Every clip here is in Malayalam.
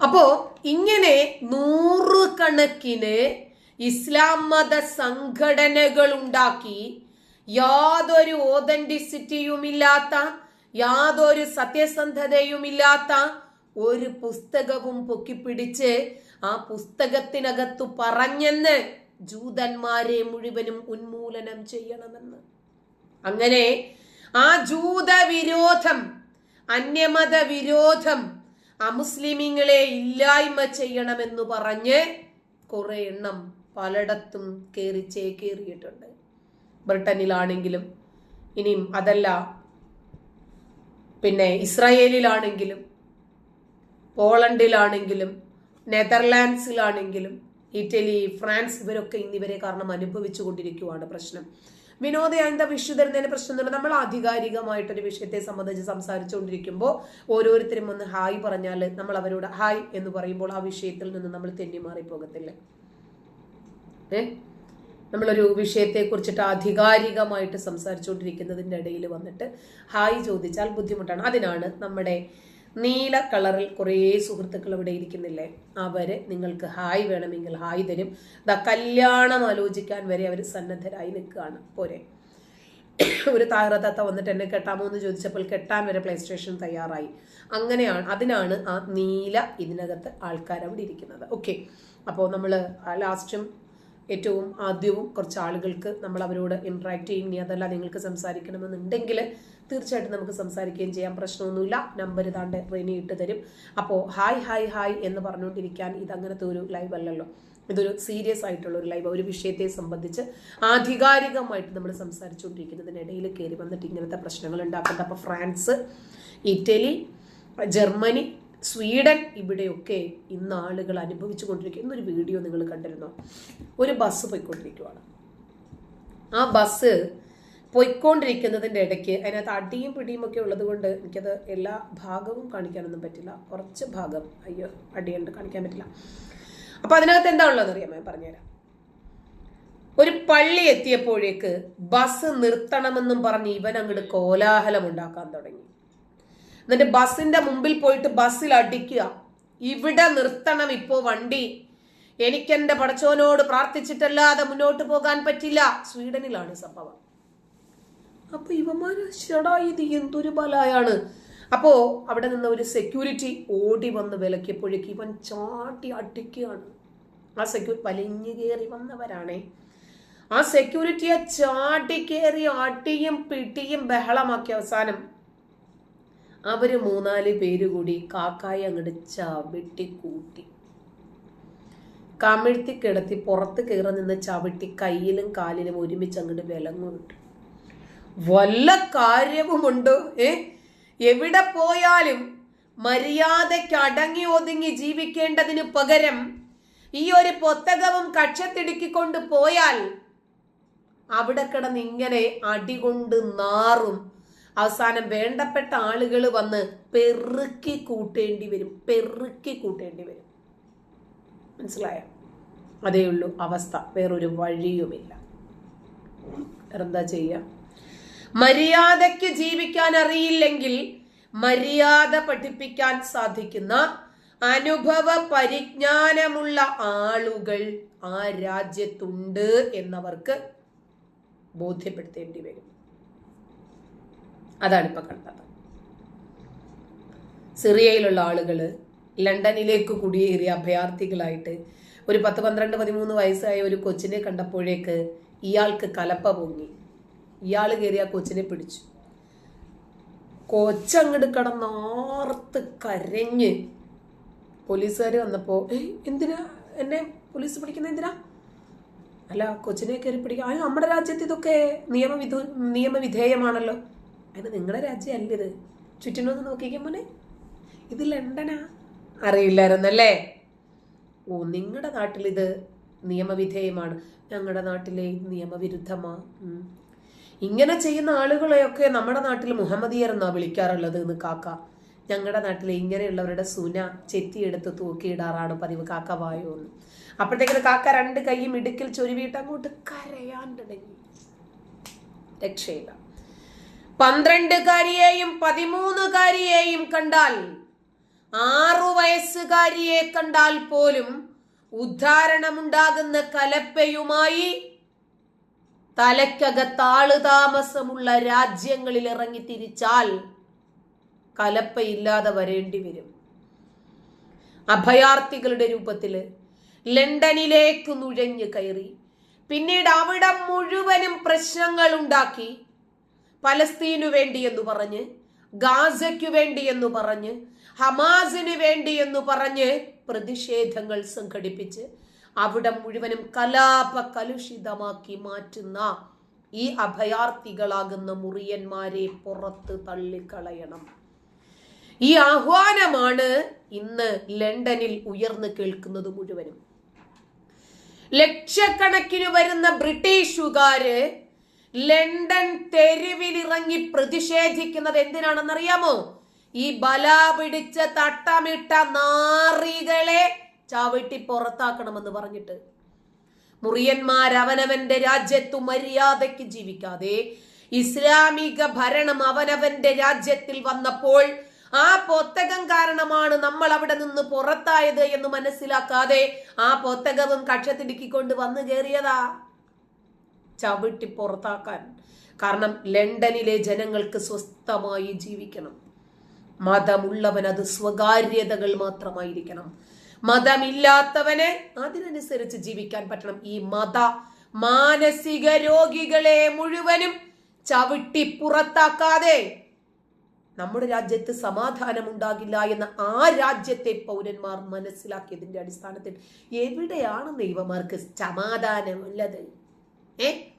അപ്പോ ഇങ്ങനെ നൂറുകണക്കിന് ഇസ്ലാം മത സംഘടനകൾ ഉണ്ടാക്കി യാതൊരു ഓതന്റിസിറ്റിയുമില്ലാത്ത യാതൊരു സത്യസന്ധതയുമില്ലാത്ത ഒരു പുസ്തകവും പൊക്കിപ്പിടിച്ച് ആ പുസ്തകത്തിനകത്തു പറഞ്ഞെന്ന് ജൂതന്മാരെ മുഴുവനും ഉന്മൂലനം ചെയ്യണമെന്ന്. അങ്ങനെ ആ ജൂത വിരോധം അന്യമത വിരോധം അമുസ്ലിമിങ്ങളെ ഇല്ലായ്മ ചെയ്യണമെന്ന് പറഞ്ഞ് കുറെ എണ്ണം പലയിടത്തും കയറി ചേക്കേറിയിട്ടുണ്ട്. ബ്രിട്ടനിലാണെങ്കിലും ഇനിയും അതല്ല പിന്നെ ഇസ്രായേലിലാണെങ്കിലും പോളണ്ടിലാണെങ്കിലും നെതർലാൻഡ്സിലാണെങ്കിലും ഇറ്റലി ഫ്രാൻസ് ഇവരൊക്കെ ഇന്നിവരെ കാരണം അനുഭവിച്ചു കൊണ്ടിരിക്കുവാണ് പ്രശ്നം. വിനോദ എന്താ വിഷു തരുന്നതിന് പ്രശ്നം എന്ന് നമ്മൾ ആധികാരികമായിട്ടൊരു വിഷയത്തെ സംബന്ധിച്ച് സംസാരിച്ചുകൊണ്ടിരിക്കുമ്പോൾ ഓരോരുത്തരും ഒന്ന് ഹായ് പറഞ്ഞാൽ നമ്മൾ അവരോട് ഹായ് എന്ന് പറയുമ്പോൾ ആ വിഷയത്തിൽ നിന്ന് നമ്മൾ തെന്നി മാറിപ്പോകത്തില്ല ഏ? നമ്മളൊരു വിഷയത്തെ കുറിച്ചിട്ട് ആധികാരികമായിട്ട് സംസാരിച്ചുകൊണ്ടിരിക്കുന്നതിന്റെ ഇടയിൽ വന്നിട്ട് ഹായ് ചോദിച്ചാൽ ബുദ്ധിമുട്ടാണ്. അതിനാണ് നമ്മുടെ നീല കളറിൽ കുറേ സുഹൃത്തുക്കൾ ഇവിടെ ഇരിക്കുന്നില്ലേ? അവർ നിങ്ങൾക്ക് ഹായ് വേണമെങ്കിൽ ഹായ് തരും. ദാ കല്യാണം ആലോചിക്കാൻ വരെ അവർ സന്നദ്ധരായി നിൽക്കുകയാണ്. പോരെ. ഒരു താരതത്ത വന്നിട്ട് എന്നെ കെട്ടാമോ എന്ന് ചോദിച്ചപ്പോൾ കെട്ടാൻ വരെ പ്ലേ സ്റ്റേഷൻ തയ്യാറായി. അങ്ങനെയാണ് അതിനാണ് ആ നീല ഇതിനകത്ത് ആൾക്കാർ അവിടെ ഇരിക്കുന്നത് ഓക്കെ അപ്പോൾ നമ്മൾ ലാസ്റ്റും ഏറ്റവും ആദ്യവും കുറച്ച് ആളുകൾക്ക് നമ്മൾ അവരോട് ഇൻട്രാക്ട് ചെയ്യും ഇനി അതല്ല നിങ്ങൾക്ക് സംസാരിക്കണമെന്നുണ്ടെങ്കിൽ തീർച്ചയായിട്ടും നമുക്ക് സംസാരിക്കുകയും ചെയ്യാം. പ്രശ്നമൊന്നുമില്ല. നമ്പർ ഇതാണ്ട് റെനി ഇട്ട് തരും. അപ്പോൾ ഹായ് ഹായ് ഹായ് എന്ന് പറഞ്ഞുകൊണ്ടിരിക്കാൻ ഇതങ്ങനത്തെ ഒരു ലൈവ് അല്ലല്ലോ. ഇതൊരു സീരിയസ് ആയിട്ടുള്ള ഒരു ലൈവ് ഒരു വിഷയത്തെ സംബന്ധിച്ച് ആധികാരികമായിട്ട് നമ്മൾ സംസാരിച്ചുകൊണ്ടിരിക്കുന്നതിനിടയിൽ കയറി വന്നിട്ട് ഇങ്ങനത്തെ പ്രശ്നങ്ങൾ ഉണ്ടാക്കുന്നത് അപ്പോൾ ഫ്രാൻസ് ഇറ്റലി ജർമ്മനി സ്വീഡൻ ഇവിടെയൊക്കെ ഇന്ന് ആളുകൾ അനുഭവിച്ചു കൊണ്ടിരിക്കുന്ന ഇന്നൊരു വീഡിയോ നിങ്ങൾ കണ്ടിരുന്നോ? ഒരു ബസ് പോയിക്കൊണ്ടിരിക്കുവാണ്. ആ ബസ് പോയിക്കൊണ്ടിരിക്കുന്നതിന്റെ ഇടയ്ക്ക് അതിനകത്ത് അടിയും പിടിയും ഒക്കെ ഉള്ളത് കൊണ്ട് എനിക്കത് എല്ലാ ഭാഗവും കാണിക്കാനൊന്നും പറ്റില്ല. കുറച്ച് ഭാഗം അയ്യോ അടിയുണ്ട് കാണിക്കാൻ പറ്റില്ല. അപ്പം അതിനകത്ത് എന്താ ഉള്ളതെന്ന് അറിയാമോ? പറഞ്ഞുതരാം. ഒരു പള്ളി എത്തിയപ്പോഴേക്ക് ബസ് നിർത്തണമെന്നും പറഞ്ഞ് ഇവൻ അങ്ങോട്ട് കോലാഹലം ഉണ്ടാക്കാൻ തുടങ്ങി. എന്നിട്ട് ബസ്സിന്റെ മുമ്പിൽ പോയിട്ട് ബസ്സിൽ അടിക്കുക. ഇവിടെ നിർത്തണം ഇപ്പോ വണ്ടി. എനിക്കെന്റെ പടച്ചോനോട് പ്രാർത്ഥിച്ചിട്ടല്ലാതെ മുന്നോട്ട് പോകാൻ പറ്റില്ല. സ്വീഡനിലാണ് സംഭവം. അപ്പൊ ഇവന്മാര് ശടായി ഇത് എന്തൊരു ബലായാണ്. അപ്പോ അവിടെ നിന്ന് ഒരു സെക്യൂരിറ്റി ഓടി വന്ന് വിലക്കിയപ്പോഴേക്ക് ഇവൻ ചാട്ടി അടിക്കുകയാണ്. ആ സെക്യൂരിറ്റി വലിഞ്ഞു കയറി വന്നവരാണേ. ആ സെക്യൂരിറ്റിയെ ചാട്ടി കയറി അടിയും പിടിയും ബഹളമാക്കി അവസാനം അവർ മൂന്നാൽ പേര് കൂടി കാക്കായി അങ്ങോട്ട് ചവിട്ടി കൂട്ടി. കമിഴ്ത്തി കിടത്തി പുറത്ത് കയറി നിന്ന് ചവിട്ടി കയ്യിലും കാലിലും ഒരുമിച്ച് അങ്ങോട്ട് വിലങ്ങു വിട്ടു വല്ല കാര്യവുമുണ്ടോ? ഏ? എവിടെ പോയാലും മര്യാദയ്ക്ക് അടങ്ങി ഒതുങ്ങി ജീവിക്കേണ്ടതിന് പകരം ഈ ഒരു പൊത്തകവും കക്ഷത്തിടുക്കിക്കൊണ്ട് പോയാൽ അവിടെ കിടന്ന് ഇങ്ങനെ അടികൊണ്ട് നാറും അവസാനം വേണ്ടപ്പെട്ട ആളുകൾ വന്ന് പെറുക്കി കൂട്ടേണ്ടി വരും. പെറുക്കി കൂട്ടേണ്ടി വരും. മനസ്സിലായോ? അതേ ഉള്ളൂ അവസ്ഥ. വേറൊരു വഴിയുമില്ല. എന്താ ചെയ്യുക മര്യാദയ്ക്ക് ജീവിക്കാൻ അറിയില്ലെങ്കിൽ മര്യാദ പഠിപ്പിക്കാൻ സാധിക്കുന്ന അനുഭവ പരിജ്ഞാനമുള്ള ആളുകൾ ആ രാജ്യത്തുണ്ട് എന്നവർക്ക് ബോധ്യപ്പെടുത്തേണ്ടി വരും. അതാണ് ഇപ്പൊ കണ്ടത്. സിറിയയിലുള്ള ആളുകൾ ലണ്ടനിലേക്ക് കുടിയേറിയ അഭയാർത്ഥികളായിട്ട് ഒരു പത്ത് പന്ത്രണ്ട് പതിമൂന്ന് വയസ്സായ ഒരു കൊച്ചിനെ കണ്ടപ്പോഴേക്ക് ഇയാൾക്ക് കലപ്പ പൊങ്ങി. ഇയാൾ കയറി ആ കൊച്ചിനെ പിടിച്ചു. കൊച്ചങ്ങോട്ട് കടന്നാർത്ത് കരഞ്ഞ് പോലീസുകാർ വന്നപ്പോ ഏ എന്തിനാ എന്നെ പോലീസ് പിടിക്കുന്ന എന്തിനാ? അല്ല കൊച്ചിനെ കയറി പിടിക്കുക നമ്മുടെ രാജ്യത്ത് ഇതൊക്കെ നിയമവിധ നിയമവിധേയമാണല്ലോ. അതിന് നിങ്ങളുടെ രാജ്യമല്ല ഇത് ചുറ്റിനൊന്ന് നോക്കിക്കാൻ മോനെ. ഇത് ലണ്ടനാ. അറിയില്ലായിരുന്നല്ലേ? ഓ നിങ്ങളുടെ നാട്ടിൽ ഇത് നിയമവിധേയമാണ്. ഞങ്ങളുടെ നാട്ടിലെ നിയമവിരുദ്ധമാ. ഇങ്ങനെ ചെയ്യുന്ന ആളുകളെയൊക്കെ നമ്മുടെ നാട്ടിൽ മുഹമ്മദിയർ എന്നാ വിളിക്കാറുള്ളത് എന്ന് കാക്ക. ഞങ്ങളുടെ നാട്ടിലെ ഇങ്ങനെയുള്ളവരുടെ സുന ചെത്തിയെടുത്ത് തൂക്കിയിടാറാണ് പതിവ് കാക്ക വായോ എന്ന്. അപ്പോഴത്തേക്കിന് കാക്ക രണ്ട് കൈയും ഇടുക്കിൽ ചൊരുവിയിട്ട് അങ്ങോട്ട് കരയാൻ തുടങ്ങി. രക്ഷയില്ല. പന്ത്രണ്ടുകാരിയെയും പതിമൂന്നുകാരിയെയും കണ്ടാൽ ആറു വയസ്സുകാരിയെ കണ്ടാൽ പോലും ഉദ്ധാരണമുണ്ടാകുന്ന കലപ്പയുമായി തലയ്ക്കകത്താൾ താമസമുള്ള രാജ്യങ്ങളിൽ ഇറങ്ങി തിരിച്ചാൽ കലപ്പയില്ലാതെ വരേണ്ടി വരും അഭയാർത്ഥികളുടെ രൂപത്തിൽ ലണ്ടനിലേക്ക് നുഴഞ്ഞു കയറി. പിന്നീട് അവിടെ മുഴുവനും പ്രശ്നങ്ങൾ ഉണ്ടാക്കി. പലസ്തീനു വേണ്ടി എന്ന് പറഞ്ഞ് ഗാസയ്ക്കു വേണ്ടി എന്ന് പറഞ്ഞ് ഹമാസിന് വേണ്ടി എന്ന് പറഞ്ഞ് പ്രതിഷേധങ്ങൾ സംഘടിപ്പിച്ച് അവിടെ മുഴുവനും കലാപ കലുഷിതമാക്കി മാറ്റുന്ന ഈ അഭയാർത്ഥികളാകുന്ന മുറിയന്മാരെ പുറത്ത് തള്ളിക്കളയണം. ഈ ആഹ്വാനമാണ് ഇന്ന് ലണ്ടനിൽ ഉയർന്നു കേൾക്കുന്നത് മുഴുവനും. ലക്ഷക്കണക്കിന് വരുന്ന ബ്രിട്ടീഷുകാര് ലണ്ടൻ തെരുവിലിറങ്ങി പ്രതിഷേധിക്കുന്നത് എന്തിനാണെന്നറിയാമോ? ഈ ബല പിടിച്ച തട്ടമിട്ട നാറികളെ ചവിട്ടി പുറത്താക്കണമെന്ന് പറഞ്ഞിട്ട്. മുറിയന്മാർ അവനവന്റെ രാജ്യത്തു മര്യാദയ്ക്ക് ജീവിക്കാതെ ഇസ്ലാമിക ഭരണം അവനവന്റെ രാജ്യത്തിൽ വന്നപ്പോൾ ആ പൊത്തകം കാരണമാണ് നമ്മൾ അവിടെ നിന്ന് പുറത്തായത് എന്ന് മനസ്സിലാക്കാതെ ആ പൊത്തകവും കക്ഷത്തിടുക്കിക്കൊണ്ട് വന്നു കയറിയതാ. ചവിട്ടി പുറത്താക്കാൻ. കാരണം ലണ്ടനിലെ ജനങ്ങൾക്ക് സ്വസ്ഥമായി ജീവിക്കണം. മതമുള്ളവൻ അത് സ്വകാര്യതകൾ മാത്രമായിരിക്കണം. മതമില്ലാത്തവനെ അതിനനുസരിച്ച് ജീവിക്കാൻ പറ്റണം. ഈ മത മാനസിക രോഗികളെ മുഴുവനും ചവിട്ടി പുറത്താക്കാതെ നമ്മുടെ രാജ്യത്ത് സമാധാനം ഉണ്ടാകില്ല എന്ന് ആ രാജ്യത്തെ പൗരന്മാർ മനസ്സിലാക്കിയതിന്റെ അടിസ്ഥാനത്തിൽ എവിടെയാണ് ദൈവമാർക്ക് സമാധാനമുള്ളത്? ഏ?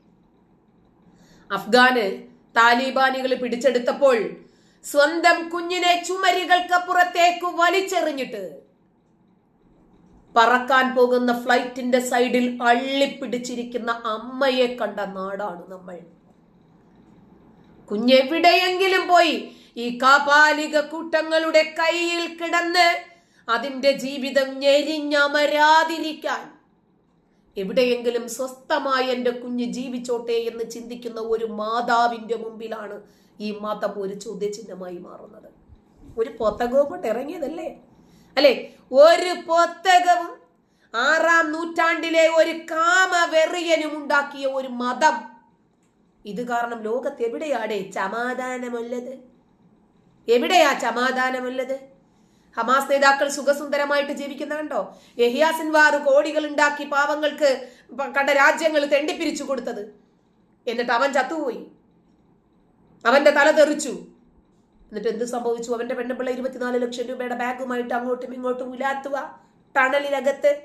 അഫ്ഗാന് താലിബാനികൾ പിടിച്ചെടുത്തപ്പോൾ സ്വന്തം കുഞ്ഞിനെ ചുമരികൾക്ക് പുറത്തേക്ക് വലിച്ചെറിഞ്ഞിട്ട് പറക്കാൻ പോകുന്ന ഫ്ലൈറ്റിന്റെ സൈഡിൽ അള്ളിപ്പിടിച്ചിരിക്കുന്ന അമ്മയെ കണ്ട നാടാണ് നമ്മൾ. കുഞ്ഞെവിടെയെങ്കിലും പോയി ഈ കാപാലിക കൂട്ടങ്ങളുടെ കയ്യിൽ കിടന്ന് അതിന്റെ ജീവിതം ഞെരിഞ്ഞമരാതിരിക്കാൻ എവിടെയെങ്കിലും സ്വസ്ഥമായി എന്റെ കുഞ്ഞ് ജീവിച്ചോട്ടെ എന്ന് ചിന്തിക്കുന്ന ഒരു മാതാവിന്റെ മുമ്പിലാണ് ഈ മതം ഒരു ചോദ്യചിഹ്നമായി മാറുന്നത്. ഒരു പൊത്തകവും കൊണ്ട് ഇറങ്ങിയതല്ലേ? അല്ലെ? ഒരു പൊത്തകവും ആറാം നൂറ്റാണ്ടിലെ ഒരു കാമവെറിയനും ഉണ്ടാക്കിയ ഒരു മതം. ഇത് കാരണം ലോകത്ത് എവിടെയാടേ സമാധാനമുള്ളത് എവിടെയാ സമാധാനമുള്ളത് ഹമാസ് നേതാക്കൾ സുഖസുന്ദരമായിട്ട് ജീവിക്കുന്ന കണ്ടോ? യഹിയാസിൻ വാറ് കോടികൾ ഉണ്ടാക്കി പാവങ്ങൾക്ക് കണ്ട രാജ്യങ്ങൾ തെണ്ടിപ്പിരിച്ചു കൊടുത്തത്. എന്നിട്ട് അവൻ ചത്തുപോയി. അവന്റെ തല തെറിച്ചു. എന്നിട്ട് എന്ത് സംഭവിച്ചു? അവന്റെ പെണ്ണുപിള്ള ഇരുപത്തിനാല് ലക്ഷം രൂപയുടെ ബാഗുമായിട്ട് അങ്ങോട്ടും ഇങ്ങോട്ടും ഉലാത്തുക. ടണലിനകത്ത്.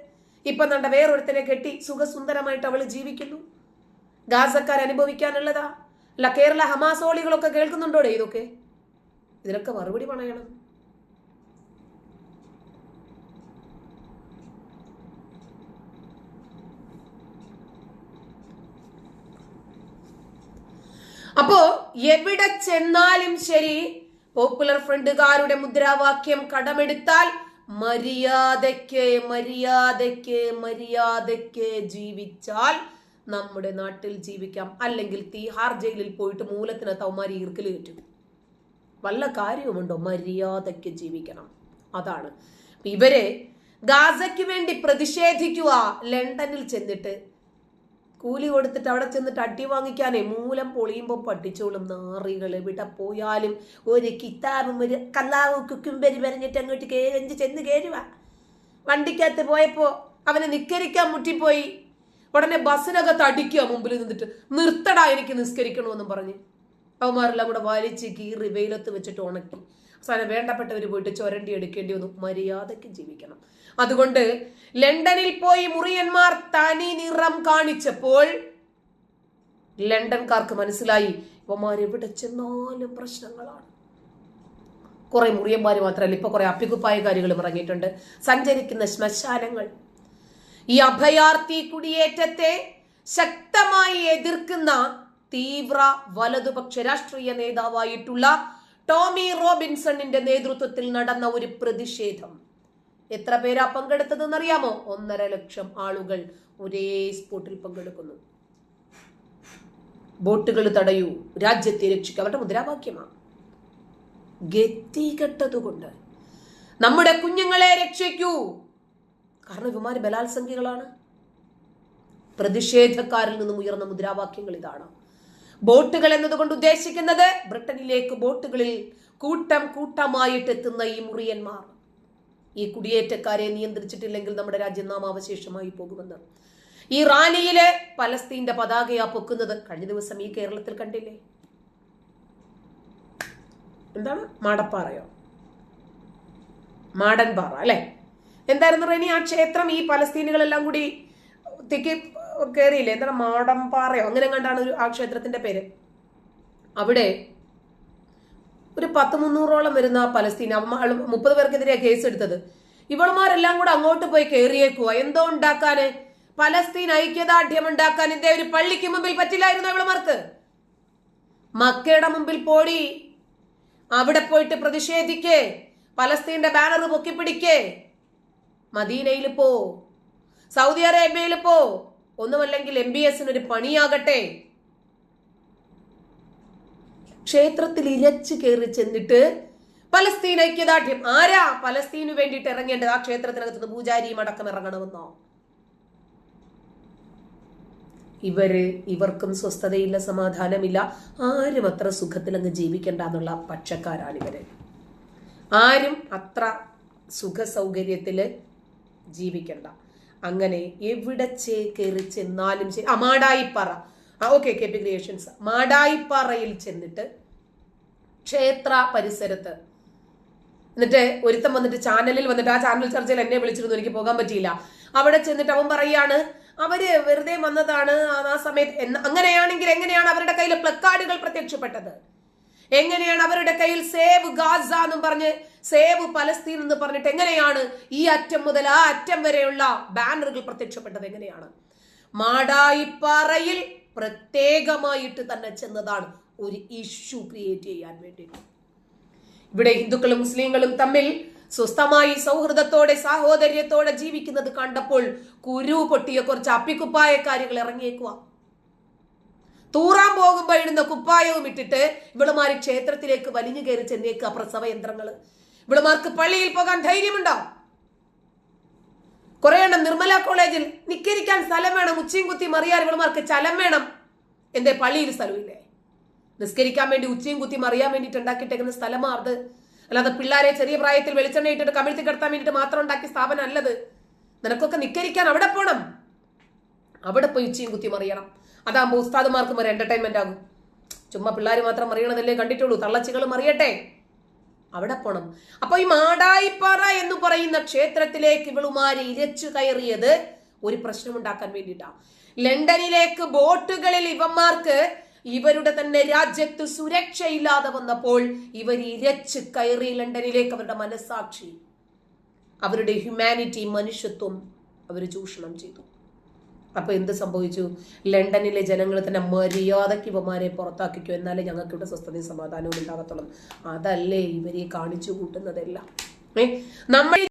ഇപ്പൊ നണ്ട വേറൊരുത്തനെ കെട്ടി സുഖസുന്ദരമായിട്ട് അവൾ ജീവിക്കുന്നു. ഗാസക്കാർ അനുഭവിക്കാനുള്ളതാ. അല്ല കേരള ഹമാസോളികളൊക്കെ കേൾക്കുന്നുണ്ടോടെ ഇതൊക്കെ? ഇതിനൊക്കെ മറുപടി പറയണം. അപ്പോ എവിടെ ചെന്നാലും ശരി പോപ്പുലർ ഫ്രണ്ടുകാരുടെ മുദ്രാവാക്യം കടമെടുത്താൽ മര്യാദയ്ക്ക് മര്യാദയ്ക്ക് മര്യാദയ്ക്ക് ജീവിച്ചാൽ നമ്മുടെ നാട്ടിൽ ജീവിക്കാം. അല്ലെങ്കിൽ തീഹാർ ജയിലിൽ പോയിട്ട് മൂലത്തിന് തൗമാരി ഈർക്കിൽ കിട്ടും വല്ല കാര്യവുമുണ്ടോ? മര്യാദയ്ക്ക് ജീവിക്കണം. അതാണ്. ഇവരെ ഗാസയ്ക്ക് വേണ്ടി പ്രതിഷേധിക്കുക ലണ്ടനിൽ ചെന്നിട്ട് കൂലി കൊടുത്തിട്ട് അവിടെ ചെന്നിട്ട് അടി വാങ്ങിക്കാനേ മൂലം പൊളിയുമ്പോൾ പഠിച്ചോളും നാറികൾ ഇവിടെ പോയാലും ഒരു കിത്താബും ഒരു കല്ലാവും കുക്കുംബരി വരഞ്ഞിട്ട് അങ്ങോട്ട് കേരഞ്ച് ചെന്ന് കയറുക വണ്ടിക്കകത്ത് പോയപ്പോൾ അവനെ നിക്കരിക്കാൻ മുട്ടിപ്പോയി. ഉടനെ ബസ്സിനകത്ത് അടിക്കുക മുമ്പിൽ നിന്നിട്ട്. നിർത്തടാ എനിക്ക് നിസ്കരിക്കണമെന്നും പറഞ്ഞ്. അവന്മാരെല്ലാം കൂടെ വലിച്ച് കീറി വെയിലത്ത് വെച്ചിട്ട് ഉണക്കി. അവസാനം വേണ്ടപ്പെട്ടവർ പോയിട്ട് ചൊരണ്ടി എടുക്കേണ്ടി വന്നു. മര്യാദയ്ക്ക് ജീവിക്കണം. അതുകൊണ്ട് ലണ്ടനിൽ പോയി മുറിയന്മാർ തനി നിറം കാണിച്ചപ്പോൾ ലണ്ടൻകാർക്ക് മനസ്സിലായി ഇവന്മാർ എവിടെ ചെന്നാലും പ്രശ്നങ്ങളാണ്. കുറെ മുറിയന്മാർ മാത്രമല്ല ഇപ്പൊ കുറെ അപ്പിക്കുപ്പായകാരികളും ഇറങ്ങിയിട്ടുണ്ട്. സഞ്ചരിക്കുന്ന ശ്മശാനങ്ങൾ. ഈ അഭയാർത്ഥി കുടിയേറ്റത്തെ ശക്തമായി എതിർക്കുന്ന തീവ്ര വലതുപക്ഷ രാഷ്ട്രീയ നേതാവായിട്ടുള്ള ടോമി റോബിൻസണിന്റെ നേതൃത്വത്തിൽ നടന്ന ഒരു പ്രതിഷേധം. എത്ര പേരാ പങ്കെടുത്തതെന്ന് അറിയാമോ ഒന്നര ലക്ഷം ആളുകൾ ഒരേ സ്പോട്ടിൽ പങ്കെടുക്കുന്നു. ബോട്ടുകൾ തടയൂ. രാജ്യത്തെ രക്ഷിക്കുക അവരുടെ മുദ്രാവാക്യമാണ്. ഗതികെട്ടതുകൊണ്ട് നമ്മുടെ കുഞ്ഞുങ്ങളെ രക്ഷിക്കൂ. കാരണം ഇവമാര് ബലാത്സംഖികളാണ് പ്രതിഷേധക്കാരിൽ നിന്നും ഉയർന്ന മുദ്രാവാക്യങ്ങൾ ഇതാണ്. ബോട്ടുകൾ എന്നതുകൊണ്ട് ഉദ്ദേശിക്കുന്നത് ബ്രിട്ടനിലേക്ക് ബോട്ടുകളിൽ കൂട്ടം കൂട്ടമായിട്ട് എത്തുന്ന ഈ മുറിയന്മാർ. ഈ കുടിയേറ്റക്കാരെ നിയന്ത്രിച്ചിട്ടില്ലെങ്കിൽ നമ്മുടെ രാജ്യം നാം അവശേഷമായി പോകുമെന്ന്. ഈ റാലിയിൽ പലസ്തീന്റെ പതാകയാ പൊക്കുന്നത് കഴിഞ്ഞ ദിവസം ഈ കേരളത്തിൽ കണ്ടില്ലേ? എന്താണ്? മാടപ്പാറയോ? മാടൻപാറ അല്ലെ? എന്തായിരുന്നു റെനി ആ ക്ഷേത്രം ഈ പലസ്തീനുകളെല്ലാം കൂടി തിക്കി കയറിയില്ലേ എന്താണ് മാടമ്പാറയോ? അങ്ങനെ കണ്ടാണ് ഒരു ആ ക്ഷേത്രത്തിന്റെ പേര്? അവിടെ ഒരു പത്ത് മുന്നൂറോളം വരുന്ന പലസ്തീൻ മുപ്പത് പേർക്കെതിരെയാണ് കേസ് എടുത്തത് ഇവളുമാരെല്ലാം കൂടെ അങ്ങോട്ട് പോയി കയറിയേക്കുക എന്തോ ഉണ്ടാക്കാന്? പലസ്തീൻ ഐക്യദാർഢ്യം ഉണ്ടാക്കാൻ എന്തേ ഒരു പള്ളിക്ക് മുമ്പിൽ പറ്റില്ലായിരുന്നു ഇവളുമാർക്ക്? മക്കയുടെ മുമ്പിൽ പോടി. അവിടെ പോയിട്ട് പ്രതിഷേധിക്കേ. പലസ്തീന്റെ ബാനർ പൊക്കിപ്പിടിക്കേ. മദീനയിൽ പോ. സൗദി അറേബ്യയിൽ പോ. ഒന്നുമല്ലെങ്കിൽ എം ബി എസിന് ഒരു പണിയാകട്ടെ. ക്ഷേത്രത്തിൽ ഇലച്ചു കയറി ചെന്നിട്ട് പലസ്തീൻ ഐക്യദാർഢ്യം. ആരാ പലസ്തീനു വേണ്ടിയിട്ട് ഇറങ്ങേണ്ടത്? ആ ക്ഷേത്രത്തിനകത്ത് പൂജാരിയും അടക്കം ഇറങ്ങണമെന്നോ? ഇവർ ഇവർക്കും സ്വസ്ഥതയില്ല സമാധാനമില്ല. ആരും അത്ര സുഖത്തിൽ അങ്ങ് ജീവിക്കണ്ട എന്നുള്ള പക്ഷക്കാരാണ് ഇവർ. ആരും അത്ര സുഖ സൗകര്യത്തിൽ ജീവിക്കണ്ട. അങ്ങനെ എവിടെ ചേ കയറി ചെന്നാലും ശരി. ആ മാടായിപ്പാറ. ആ ഓക്കെ കെ പി ക്രിയേഷൻസ് മാടായിപ്പാറയിൽ ചെന്നിട്ട് ക്ഷേത്ര പരിസരത്ത് എന്നിട്ട് ഒരുത്തം വന്നിട്ട് ചാനലിൽ വന്നിട്ട് ആ ചാനൽ ചർച്ചയിൽ എന്നെ വിളിച്ചിരുന്നു എനിക്ക് പോകാൻ പറ്റിയില്ല. അവിടെ ചെന്നിട്ട് അവൻ പറയാണ് അവർ വെറുതെ വന്നതാണ് ആ- ആ സമയത്ത്. അങ്ങനെയാണെങ്കിൽ എങ്ങനെയാണ് അവരുടെ കയ്യിൽ പ്ലക്കാർഡുകൾ പ്രത്യക്ഷപ്പെട്ടത്? എങ്ങനെയാണ് അവരുടെ കയ്യിൽ സേവ് ഗാസ എന്നും പറഞ്ഞ് സേവ് പലസ്തീൻ എന്ന് പറഞ്ഞിട്ട് എങ്ങനെയാണ് ഈ അറ്റം മുതൽ ആ അറ്റം വരെയുള്ള ബാനറുകൾ പ്രത്യക്ഷപ്പെട്ടത് എങ്ങനെയാണ്? മാടായിപ്പാറയിൽ പ്രത്യേകമായിട്ട് തന്നെ ചെന്നതാണ് ഒരു ഇഷ്യൂ ക്രിയേറ്റ് ചെയ്യാൻ വേണ്ടിയിട്ട്. ഇവിടെ ഹിന്ദുക്കളും മുസ്ലിങ്ങളും തമ്മിൽ സ്വസ്ഥമായി സൗഹൃദത്തോടെ സാഹോദര്യത്തോടെ ജീവിക്കുന്നത് കണ്ടപ്പോൾ കുരു പൊട്ടിയ കുറച്ച് കാര്യങ്ങൾ ഇറങ്ങിയേക്കുക തൂറാൻ പോകുമ്പോൾ ഇടുന്ന കുപ്പായവും ഇട്ടിട്ട് ഇവളുമാർ ക്ഷേത്രത്തിലേക്ക് വലിഞ്ഞു കയറി ചെന്നേക്കുക പ്രസവ യന്ത്രങ്ങൾ ഇവളുമാർക്ക് പള്ളിയിൽ പോകാൻ ധൈര്യമുണ്ടോ? കുറെ എണ്ണം നിർമ്മല കോളേജിൽ നിക്കരിക്കാൻ സ്ഥലം വേണം ഉച്ചയും കുത്തി മറിയാൻ ഇവളുമാർക്ക് ചലം വേണം. എന്തേ പള്ളിയിൽ സ്ഥലമില്ലേ? നിസ്കരിക്കാൻ വേണ്ടി ഉച്ചയും കുത്തി മറിയാൻ വേണ്ടിയിട്ട് ഉണ്ടാക്കിയിട്ടേക്കുന്ന സ്ഥലമാ അത്. അല്ലാതെ പിള്ളേരെ ചെറിയ പ്രായത്തിൽ വെളിച്ചെണ്ണ ഇട്ടിട്ട് കമിഴ്ത്തി കിടത്താൻ വേണ്ടിയിട്ട് മാത്രം ഉണ്ടാക്കിയ സ്ഥാപനം അല്ലത്. നിനക്കൊക്കെ നിക്കരിക്കാൻ അവിടെ പോണം. അവിടെ പോയി ഉച്ചയും കുത്തി മറിയണം അതാകുമ്പോൾ ഉസ്താദുമാർക്കും ഒരു എന്റർടൈൻമെന്റ് ആകും. ചുമ്മാ പിള്ളേർ മാത്രം അറിയണതല്ലേ കണ്ടിട്ടുള്ളൂ. തള്ളച്ചികളും മറിയട്ടെ അവിടെ പോണം. അപ്പൊ ഈ മാടായിപ്പാറ എന്ന് പറയുന്ന ക്ഷേത്രത്തിലേക്ക് ഇവളുമാര് ഇരച്ചു കയറിയത് ഒരു പ്രശ്നം ഉണ്ടാക്കാൻ വേണ്ടിയിട്ടാണ് ലണ്ടനിലേക്ക് ബോട്ടുകളിൽ ഇവന്മാർക്ക് ഇവരുടെ തന്നെ രാജ്യത്ത് സുരക്ഷയില്ലാതെ വന്നപ്പോൾ ഇവർ ഇരച്ച് കയറി ലണ്ടനിലേക്ക് അവരുടെ മനസ്സാക്ഷി. അവരുടെ ഹ്യൂമാനിറ്റി മനുഷ്യത്വം അവർ ചൂഷണം ചെയ്തു. അപ്പൊ എന്ത് സംഭവിച്ചു? ലണ്ടനിലെ ജനങ്ങൾ തന്നെ മര്യാദയ്ക്ക് ഇവമാരെ പുറത്താക്കിക്കോ. എന്നാലേ ഞങ്ങൾക്ക് ഇവിടെ സ്വസ്ഥതയും സമാധാനവും ഉണ്ടാകത്തുള്ളൂ. അതല്ലേ ഇവരെ കാണിച്ചു കൂട്ടുന്നതെല്ലാം. ഏ? നമ്മൾ